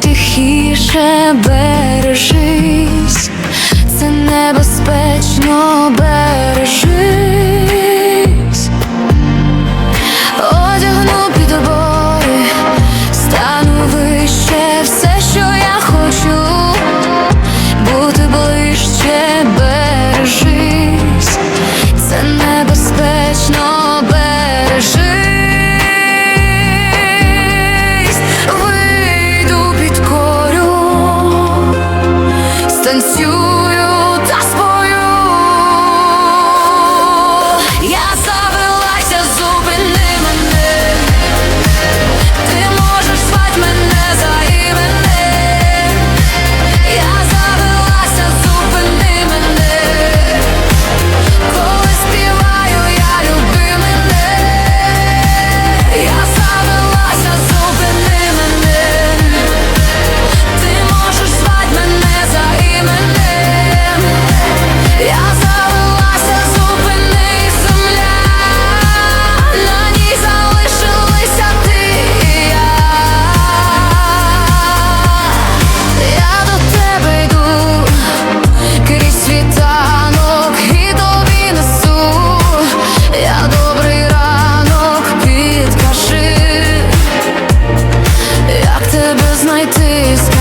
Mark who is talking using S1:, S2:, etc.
S1: тихіше бережись, це небезпечно. знайти.